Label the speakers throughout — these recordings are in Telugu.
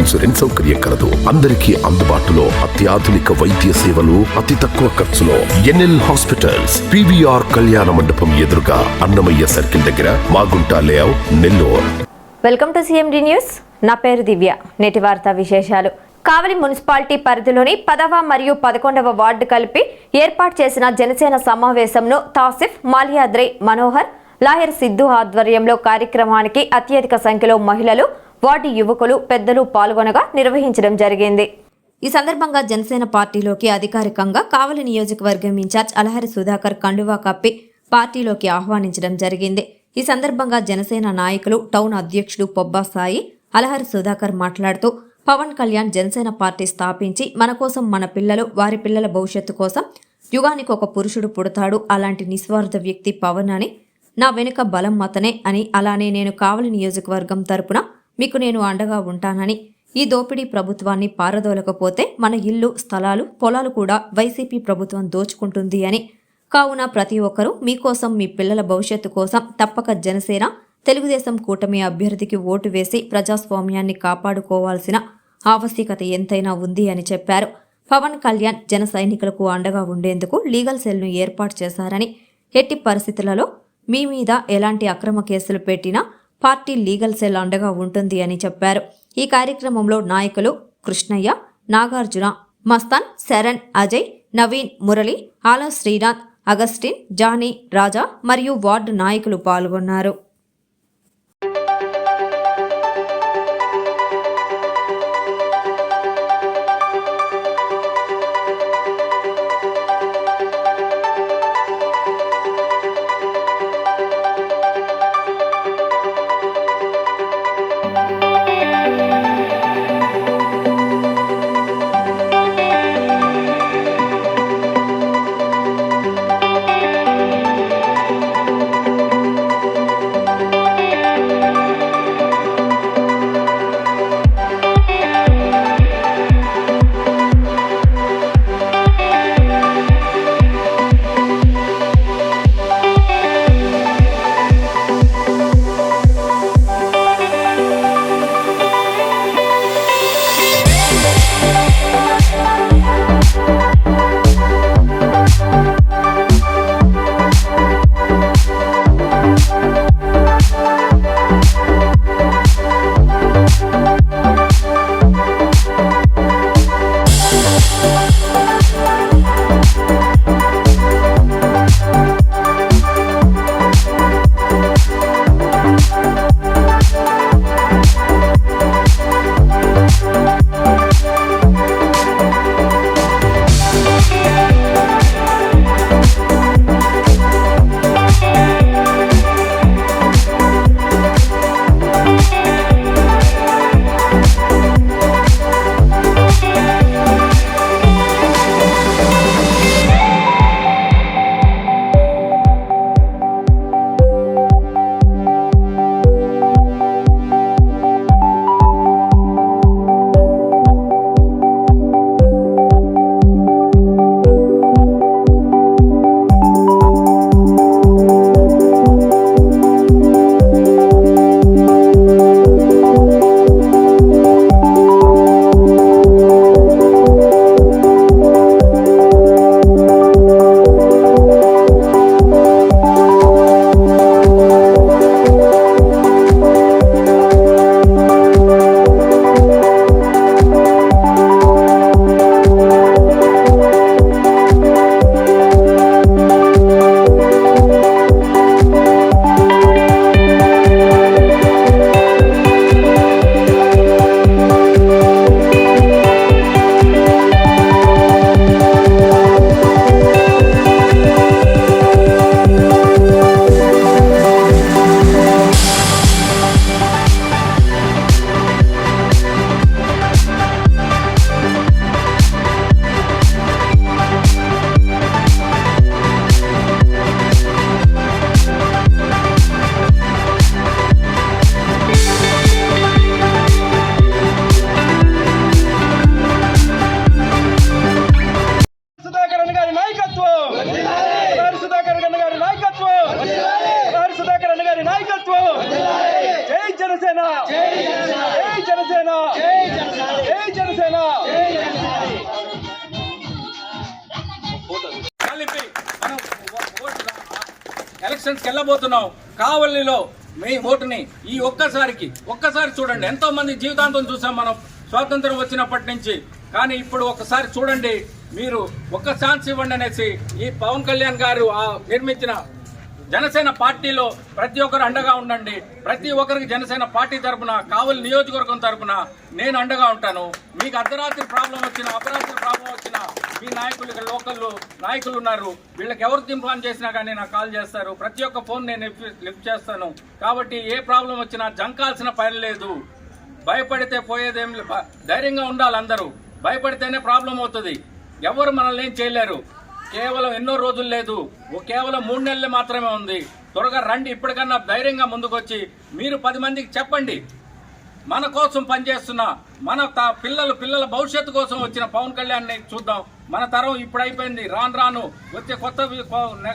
Speaker 1: ఇన్సూరెన్స్ సౌకర్యం కలదు. అందరికీ అందుబాటులో అత్యాధునిక వైద్య సేవలు అతి తక్కువ ఖర్చులో ఎన్ఎల్ హాస్పిటల్స్ పివిఆర్ కళ్యాణ మండపం ఎదురుగా అన్నమయ్య సర్కిల్ దగ్గర Magunta layout Nellore.
Speaker 2: Welcome to CMD news. నా పేరు దివ్య. నేటి వార్తా విశేషాలు. కావలి మున్సిపాలిటీ పరిధిలోని పదవ మరియు పదకొండవ వార్డు కలిపి ఏర్పాటు చేసిన జనసేన సమావేశంను తాసిఫ్ మాలియాద్రై మనోహర్ లాయర్ సిద్ధు ఆధ్వర్యంలో కార్యక్రమానికి అత్యధిక సంఖ్యలో మహిళలు వాటి యువకులు పెద్దలు పాల్గొనగా నిర్వహించడం జరిగింది. ఈ సందర్భంగా జనసేన పార్టీలోకి అధికారికంగా కావలి నియోజకవర్గం ఇన్ఛార్జ్ అలహరి సుధాకర్ కండువా కప్పి పార్టీలోకి ఆహ్వానించడం జరిగింది. ఈ సందర్భంగా జనసేన నాయకులు టౌన్ అధ్యక్షుడు పొబ్బా సాయి అలహరి సుధాకర్ మాట్లాడుతూ పవన్ కళ్యాణ్ జనసేన పార్టీ స్థాపించి మన కోసం మన పిల్లలు వారి పిల్లల భవిష్యత్తు కోసం యుగానికి ఒక పురుషుడు పుడతాడు. అలాంటి నిస్వార్థ వ్యక్తి పవన్ అని నా వెనుక బలం మతనే అని అలానే నేను కావలి నియోజకవర్గం తరపున మీకు నేను అండగా ఉంటానని ఈ దోపిడీ ప్రభుత్వాన్ని పారదోలకపోతే మన ఇల్లు స్థలాలు పొలాలు కూడా వైసీపీ ప్రభుత్వం దోచుకుంటుంది అని. కావున ప్రతి ఒక్కరూ మీకోసం మీ పిల్లల భవిష్యత్తు కోసం తప్పక జనసేన తెలుగుదేశం కూటమి అభ్యర్థికి ఓటు వేసి ప్రజాస్వామ్యాన్ని కాపాడుకోవాల్సిన ఆవశ్యకత ఎంతైనా ఉంది అని చెప్పారు. పవన్ కళ్యాణ్ జన సైనికులకు అండగా ఉండేందుకు లీగల్ సెల్ను ఏర్పాటు చేశారని. ఎట్టి పరిస్థితులలో మీ మీద ఎలాంటి అక్రమ కేసులు పెట్టినా పార్టీ లీగల్ సెల్ అండగా ఉంటుంది అని చెప్పారు. ఈ కార్యక్రమంలో నాయకులు కృష్ణయ్య నాగార్జున మస్తాన్ శరణ్ అజయ్ నవీన్ మురళి ఆలా శ్రీనాథ్ అగస్టిన్ జానీ రాజా మరియు వార్డు నాయకులు పాల్గొన్నారు.
Speaker 3: కలిపి మనం ఎలక్షన్స్కి వెళ్ళబోతున్నాం. కావలిలో మీ ఓటుని ఈ ఒక్కసారికి ఒక్కసారి చూడండి. ఎంతో మంది జీవితాంతం చూసాం మనం. స్వాతంత్రం వచ్చినప్పటి నుంచి. కానీ ఇప్పుడు ఒకసారి చూడండి. మీరు ఒక్క ఛాన్స్ ఇవ్వండి అనేసి ఈ పవన్ కళ్యాణ్ గారు ఆ నిర్మించిన జనసేన పార్టీలో ప్రతి ఒక్కరు అండగా ఉండండి. ప్రతి ఒక్కరికి జనసేన పార్టీ తరపున కావలి నియోజకవర్గం తరఫున నేను అండగా ఉంటాను. మీకు అర్ధరాత్రి ప్రాబ్లం వచ్చినా అపరాత్రి ప్రాబ్లం వచ్చిన మీ నాయకులు ఇక్కడ లోకల్ నాయకులు ఉన్నారు. వీళ్ళకి ఎవరికి ఇన్ఫార్మ్ చేసినా కానీ నాకు కాల్ చేస్తారు. ప్రతి ఒక్క ఫోన్ నేను లిఫ్ట్- చేస్తాను. కాబట్టి ఏ ప్రాబ్లం వచ్చినా జంకాల్సిన పని లేదు. భయపడితే పోయేదేం ధైర్యంగా ఉండాలి అందరూ. భయపడితేనే ప్రాబ్లం అవుతుంది. ఎవరు మనల్ని ఏం చేయలేరు. కేవలం ఎన్నో రోజులు లేదు. ఓ కేవలం మూడు నెలలు మాత్రమే ఉంది. త్వరగా రండి ఇప్పటికన్నా ధైర్యంగా ముందుకొచ్చి మీరు పది మందికి చెప్పండి. మన కోసం పనిచేస్తున్న మన త- పిల్లలు పిల్లల భవిష్యత్తు కోసం వచ్చిన పవన్ కళ్యాణ్ని చూద్దాం. మన తరం ఇప్పుడు అయిపోయింది. రాను రాను వచ్చే కొత్త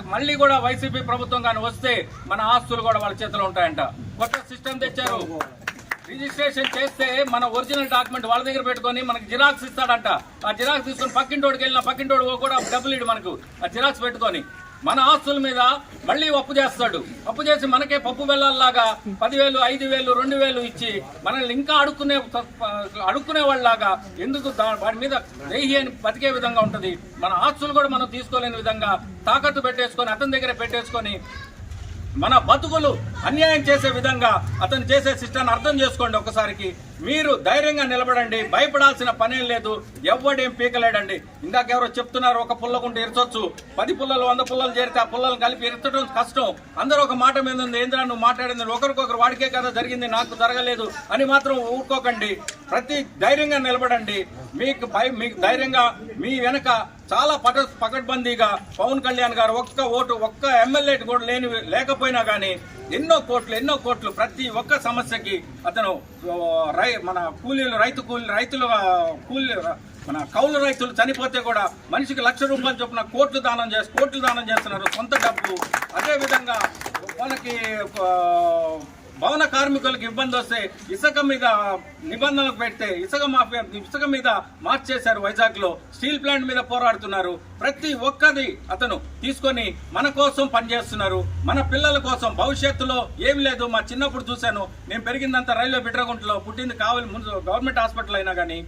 Speaker 3: మళ్ళీ కూడా వైసీపీ ప్రభుత్వం కానీ వస్తే మన ఆస్తులు కూడా వాళ్ళ చేతిలో ఉంటాయంట. కొత్త సిస్టమ్ తెచ్చారు. రిజిస్ట్రేషన్ చేస్తే మన ఒరిజినల్ డాక్యుమెంట్ వాళ్ళ దగ్గర పెట్టుకొని మనకి జిరాక్స్ ఇస్తాడంట. ఆ జిరాక్స్ తీసుకొని పక్కింటోడికి వెళ్ళిన పక్కింటోడు కూడా డబ్బులు ఇడు మనకు. ఆ జిరాక్స్ పెట్టుకొని మన ఆస్తుల మీద మళ్ళీ అప్పు చేస్తాడు. అప్పు చేసి మనకే పప్పు బెల్లాల్లాగా పదివేలు ఐదు వేలు రెండు వేలు ఇచ్చి మనల్ని ఇంకా అడుక్కునే అడుక్కునే వాళ్ళలాగా ఎందుకు దా- వాడి మీద దేహి అని బతికే విధంగా ఉంటుంది. మన ఆస్తులు కూడా మనం తీసుకోలేని విధంగా తాకట్టు పెట్టేసుకొని అతని దగ్గర పెట్టేసుకొని మన బతుకులు అన్యాయం చేసే విధంగా అతను చేసే సిస్టాన్ని అర్థం చేసుకోండి ఒకసారికి. మీరు ధైర్యంగా నిలబడండి భయపడాల్సిన పనేం లేదు ఎవడేం పీకలేడండి. ఇందాక ఎవరో చెప్తున్నారు ఒక పుల్లకుంటే ఇరచొచ్చు. పది పుల్లలు వంద పుల్లలు చేరితే ఆ పుల్లలు కలిపి ఇరచడం కష్టం. అందరూ ఒక మాట మీద ఉంది ఏంద్రా నువ్వు మాట్లాడింది? ఒకరికొకరు వాడికే కదా జరిగింది నాకు జరగలేదు అని మాత్రం ఊరుకోకండి. ప్రతి ధైర్యంగా నిలబడండి. మీకు భయ మీకు ధైర్యంగా మీ వెనక చాలా పట పకడ్బందీగా పవన్ కళ్యాణ్ గారు ఒక్క ఓటు ఒక్క ఎమ్మెల్యే కూడా లేని లేకపోయినా కానీ ఎన్నో కోట్లు ఎన్నో కోట్లు ప్రతి ఒక్క సమస్యకి అతను రై మన కూలీలు రైతు కూలీ రైతులు కూలీ మన కౌలు రైతులు చనిపోతే కూడా మనిషికి లక్ష రూపాయలు చొప్పున కోట్లు దానం చేసి కోట్లు దానం చేస్తున్నారు సొంత డబ్బు అదేవిధంగా మనకి భవన కార్మికులకు ఇబ్బంది వస్తే ఇసుక మీద నిబంధనలు పెడితే ఇసుక మాఫియా ఇసుక మీద మార్చేశారు వైజాగ్లో స్టీల్ ప్లాంట్ మీద పోరాడుతున్నారు. ప్రతి ఒక్కది అతను తీసుకొని మన కోసం పనిచేస్తున్నారు. మన పిల్లల కోసం. భవిష్యత్తులో ఏం లేదు. మా చిన్నప్పుడు చూశాను. నేను పెరిగిందంతా రైల్వే బిడ్రగుంటలో పుట్టింది కావాలి ముందు గవర్నమెంట్ హాస్పిటల్ అయినా కానీ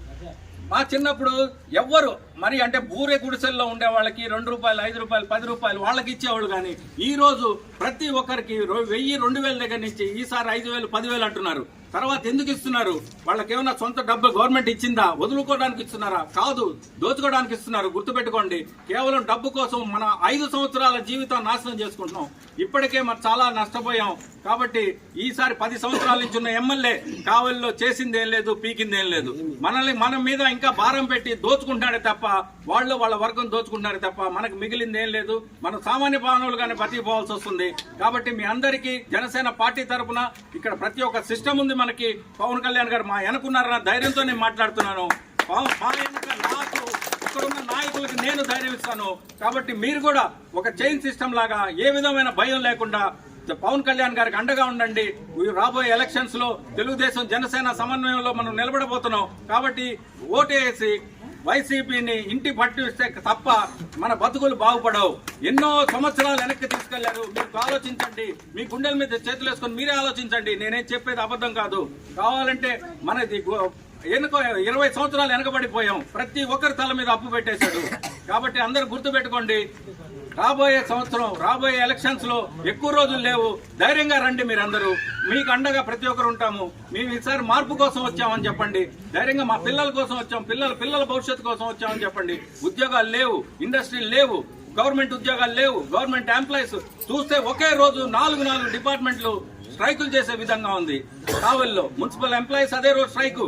Speaker 3: మా చిన్నప్పుడు ఎవ్వరు మరి అంటే బూరే గుడిసెల్లో ఉండే వాళ్ళకి రెండు రూపాయలు ఐదు రూపాయలు పది రూపాయలు వాళ్ళకి ఇచ్చేవాళ్ళు కానీ ఈ రోజు ప్రతి ఒక్కరికి వెయ్యి రెండు వేల దగ్గర నుంచి ఈసారి ఐదు వేలు పదివేలు అంటున్నారు. తర్వాత ఎందుకు ఇస్తున్నారు? వాళ్ళకి ఏమైనా సొంత డబ్బు గవర్నమెంట్ ఇచ్చిందా? వదులుకోవడానికి ఇస్తున్నారా? కాదు దోచుకోవడానికి ఇస్తున్నారు. గుర్తుపెట్టుకోండి కేవలం డబ్బు కోసం మన ఐదు సంవత్సరాల జీవితం నాశనం చేసుకుంటున్నాం. ఇప్పటికే మనం చాలా నష్టపోయాం. కాబట్టి ఈసారి పది సంవత్సరాల నుంచి ఉన్న ఎమ్మెల్యే కావలిలో చేసిందేం లేదు పీకిందేం లేదు. మనల్ని మన మీద ఇంకా భారం పెట్టి దోచుకుంటాడే తప్ప వాళ్ళు వాళ్ళ వర్గం దోచుకుంటున్నారు తప్ప మనకు మిగిలింది ఏం లేదు. మనం సామాన్య మానవులుగానే బతికిపోవాల్సి వస్తుంది. కాబట్టి మీ అందరికీ జనసేన పార్టీ తరపున ఇక్కడ ప్రతి ఒక్క సిస్టమ్ ఉంది మనకి. పవన్ కళ్యాణ్ గారు మా వెనుకున్నారన్న ధైర్యంతో నేను మాట్లాడుతున్నాను. పవ- మా వెనుక నాకు ఇక్కడున్న నాయకులకి నేను ధైర్యం ఇస్తాను. కాబట్టి మీరు కూడా ఒక చైన్ సిస్టమ్ లాగా ఏ విధమైన భయం లేకుండా పవన్ కళ్యాణ్ గారికి అండగా ఉండండి. రాబోయే ఎలక్షన్స్లో తెలుగుదేశం జనసేన సమన్వయంలో మనం నిలబడబోతున్నాం. కాబట్టి ఓటేసి వైసీపీని ఇంటి పట్టిస్తే తప్ప మన బతుకులు బాగుపడవు. ఎన్నో సంవత్సరాలు వెనక్కి తీసుకెళ్ళారు. మీరు ఆలోచించండి. మీ గుండెల మీద చేతులు వేసుకొని మీరే ఆలోచించండి. నేనేం చెప్పేది అబద్ధం కాదు. కావాలంటే మనది గో- ఎనుకో ఇరవై సంవత్సరాలు వెనకబడిపోయాం. ప్రతి ఒక్కరి తల మీద అప్పు పెట్టేశాడు. కాబట్టి అందరు గుర్తు పెట్టుకోండి రాబోయే సంవత్సరం రాబోయే ఎలక్షన్స్లో ఎక్కువ రోజులు లేవు. ధైర్యంగా రండి మీరందరూ. మీకు అండగా ప్రతి ఒక్కరు ఉంటాము. మేము ఈసారి మార్పు కోసం వచ్చామని చెప్పండి. ధైర్యంగా మా పిల్లల కోసం వచ్చాం. పిల్లల పిల్లల భవిష్యత్తు కోసం వచ్చామని చెప్పండి. ఉద్యోగాలు లేవు ఇండస్ట్రీలు లేవు గవర్నమెంట్ ఉద్యోగాలు లేవు గవర్నమెంట్ ఎంప్లాయీస్ చూస్తే ఒకే రోజు నాలుగు నాలుగు డిపార్ట్మెంట్లు స్ట్రైకులు చేసే విధంగా ఉంది. కావల్లో మున్సిపల్ ఎంప్లాయీస్ అదే రోజు స్ట్రైకు.